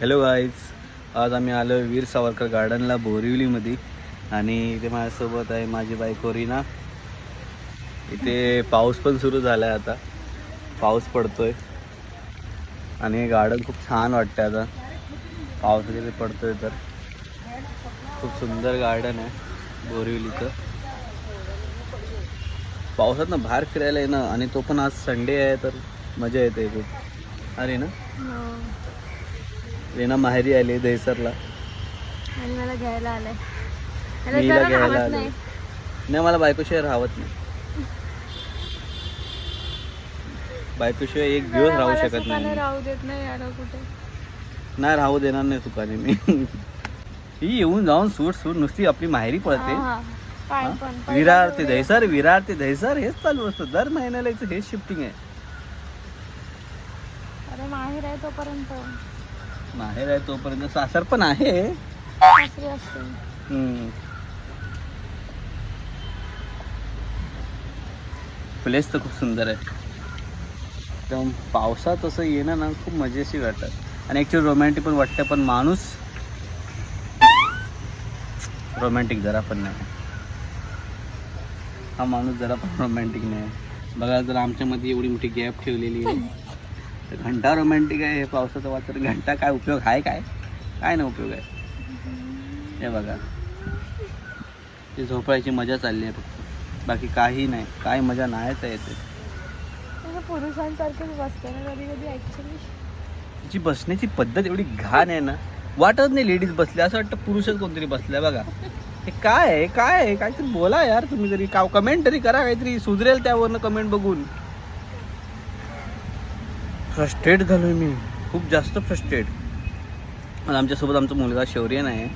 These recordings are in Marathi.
हॅलो गाईज आज आम्ही आलो वीर सावरकर गार्डनला बोरिवलीमध्ये. आणि इथे माझ्यासोबत आहे माझी बायको रिना इथे पाऊस पण सुरू झाला आहे आता. पाऊस पडतोय. आणि गार्डन खूप छान वाटतं आता. पाऊस वगैरे पडतोय तर. खूप सुंदर गार्डन आहे बोरिवलीचं. पावसात ना बाहेर फिरायला येणं आणि तो पण आज संडे आहे तर मजा येते खूप. अरे ना? हो. रेना माहेरी आली दहीसरला. आणि मला घ्यायला आलाय. मी हिला घ्यायला आलो नाही. मला बायकोशिवाय राहत नाही. बायकोशिवाय एक दिवस राहू शकत नाही. राहू देत नाही यार कुठे. नाही राहू देणार नाही सुखाने मी. ही येऊन जाऊन सूट सूट नुसती आपली माहेरी पळते. हा, विरार ते दहीसर विरार ते दहीसर हेच चालू असतं. दर महिन्याला हेच शिफ्टिंग आहे. अरे माहेर आहे तोपर्यंत. माहेर आहे तोपर्यंत सासर पण आहे. सासरी असते. हम्म. प्लेस तर खूप सुंदर आहे. तर पावसात असं येणं ना खूप मजेशीर वाटतं. आणि ॲक्च्युली रोमॅन्टिक पण वाटतं पण माणूस रोमॅन्टिक जरा पण नाही. हा माणूस जरा पण रोमॅन्टिक नाही. बघा जर आमच्यामध्ये एवढी मोठी गॅप ठेवलेली आहे. तर घंटा रोमॅन्टिक आहे हे पावसाचं वातावरण घंटा काय उपयोग आहे काय? काय ना उपयोग आहे. हे बघा. ती झोपायची मजा चालली आहे फक्त. बाकी काही नाही. काय मजा नाहीच आहे ते पुरुषांसारखेच बसते ना कधी कधी ऍक्च्युली तिची बसण्याची पद्धत एवढी घाण आहे ना. वाटत नाही लेडीज बसले असं वाटतं पुरुषच कोणतरी बसल्या बघा. हे काय आहे? काय आहे? काहीतरी बोला यार तुम्ही तरी. का कमेंट तरी करा. काहीतरी सुधरेल त्यावरनं कमेंट बघून. फ्रस्ट्रेट झालोय मी. खूप जास्त फ्रस्ट्रेट आणि आमच्यासोबत आमचा मुलगा शौर्य नाही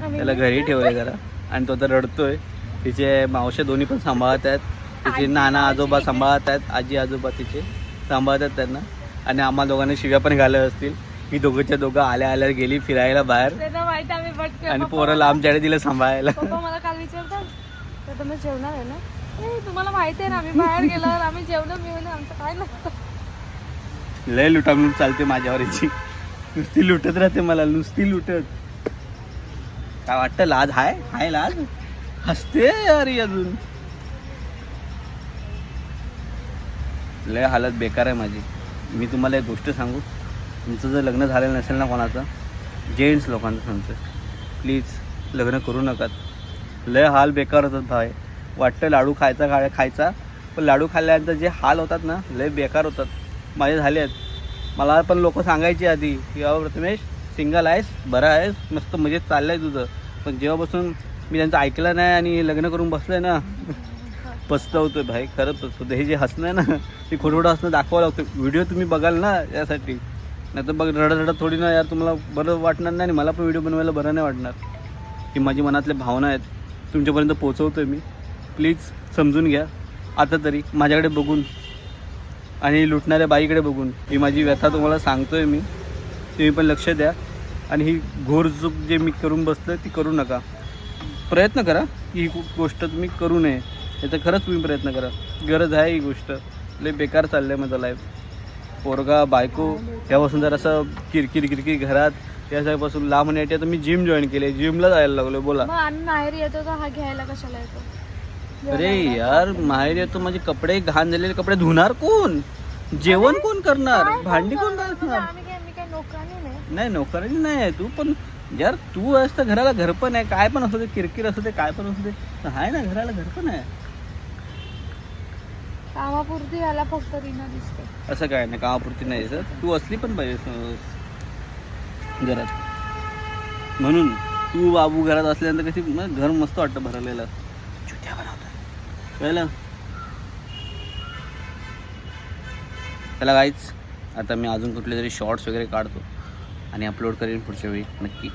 त्याला घरी ठेवले जरा. आणि तो तर रडतोय. तिचे मावशे दोन्ही पण सांभाळत आहेत. तिचे नाना. आजोबा सांभाळत आहेत. आजी आजोबा तिचे सांभाळत आहेत त्यांना. आणि आम्हा दोघांनी शिव्या पण घालत असतील. ही दोघंच्या दोघं आल्या आल्या गेली फिरायला बाहेर. त्यांना माहिती आम्ही पटके आणि पोरं लांबच्याकडे दिलं सांभाळायला. पप्पा मला काल विचारतात तर तुम्ही जेवणार आहे ना? "ए, तुम्हाला माहिती आहे ना आम्ही बाहेर गेल्यावर आम्ही जेवलो मी आमचं काय नसतं. लय लुटामलूट चालते माझ्यावर याची. नुसती लुटत राहते मला नुसती लुटत. काय वाटतं लाज हाय? हाय लाज? हसते अरे अजून. लय हालत बेकार आहे माझी. मी तुम्हाला एक गोष्ट सांगू. तुमचं जर लग्न झालेलं नसेल ना कोणाचं जेंट्स लोकांचं सांगतो प्लीज लग्न करू नका लय हाल बेकार होतात भाय वाटतं लाडू खायचा खा खायचा. पण लाडू खाल्ल्यानंतर जे हाल होतात ना लय बेकार होतात. माझे झाले आहेत. मला पण लोक सांगायचे आधी की बाबा प्रथमेश सिंगल आहेस बरं आहेस मस्त मजेत चाललं आहे तुझं. पण जेव्हापासून मी त्यांचं ऐकलं नाही आणि लग्न करून बसलं आहे ना पस्तावतोय भाई खरंच पस्तावतो हे जे हसणं आहे ना ते खोटं हसणं दाखवावं लागतं व्हिडिओ तुम्ही बघाल ना यासाठी. नाही तर बघ रडत रडत थोडी ना यार तुम्हाला बरं वाटणार नाही आणि मला पण व्हिडिओ बनवायला बरं नाही वाटणार. की माझी मनातल्या भावना आहेत. तुमच्यापर्यंत पोचवतोय मी. प्लीज समजून घ्या. आता तरी माझ्याकडे बघून आणि लुटणाऱ्या बाईकडे बघून. ही माझी व्यथा तुम्हाला सांगतोय मी. तुम्ही पण लक्ष द्या. आणि ही घोर चूक जे मी करून बसलं ती करू नका. प्रयत्न करा की ही गोष्ट तुम्ही करू नये. याचा खरंच तुम्ही प्रयत्न करा. गरज आहे ही गोष्ट. लय बेकार चाललं आहे माझं लाईफ पोरगा बायको यापासून जर असं किरकिर किरकिर घरात या सगळ्यापासून लांब होण्यासाठी आता मी जिम जॉईन केली जिमला जायला लागलो बोला. आम्ही येतो तर हा घ्यायला कशाला येतो? अरे यार माहेर येतो माझे कपडे घाण झालेले कपडे धुणार कोण? जेवण कोण करणार? भांडी कोण करणार? म्हणजे नाही. नोकरांनी नाही आहे तू पण यार तू तर घराला घर पण आहे. काय पण असू दे किरकिर असू दे काय पण असू दे. आहे ना घराला घर पण आहे. कामापुरती याला फक्त रीना दिसते. असं काय नाही कामापुरती नाही सर तू असली पण पाहिजे घरात. म्हणून तू बाबू घरात असल्यानंतर कशी घर मस्त वाटतं भरलेलं. कळलं? त्याला काहीच आता मी अजून कुठले तरी शॉर्ट्स वगैरे काढतो आणि अपलोड करेन पुढच्या वेळी नक्की.